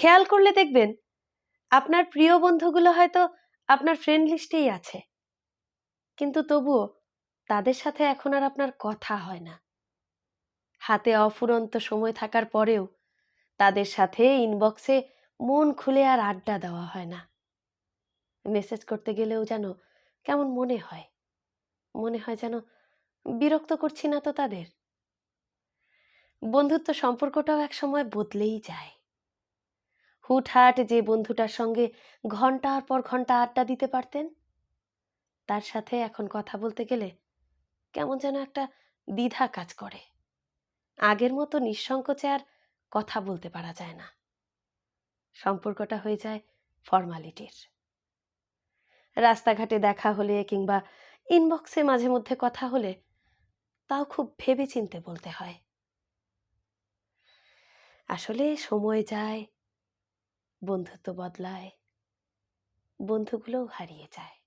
খেয়াল করলে দেখবেন, আপনার প্রিয় বন্ধুগুলো হয়তো আপনার ফ্রেন্ড লিস্টেই আছে। কিন্তু তবুও তাদের সাথে এখন আর আপনার কথা হয় না। হাতে অফুরন্ত সময় থাকার পরেও তাদের সাথে ইনবক্সে মন খুলে আর আড্ডা দেওয়া হয় না। মেসেজ করতে গেলেও যেন কেমন মনে হয় মনে হয় যেন বিরক্ত করছি না তো তাদের। বন্ধুত্ব সম্পর্কটাও এক সময় বদলেই যায়। হুটহাট যে বন্ধুটার সঙ্গে ঘণ্টার পর ঘণ্টা আড্ডা দিতে পারতেন? তার সাথে এখন কথা বলতে গেলে কেমন যেন একটা দ্বিধা কাজ করে। আগের মতো নিঃসংকোচে আর কথা বলতে পারা যায় না। সম্পর্কটা হয়ে যায় ফর্মালিটির। রাস্তাঘাটে দেখা হলে কিংবা ইনবক্সে মাঝে মধ্যে কথা হলে তাও খুব ভেবে চিনতে বলতে হয়। আসলে সময় যায় বন্ধুত্ব বদলায় বন্ধুগুলোও হারিয়ে যায়।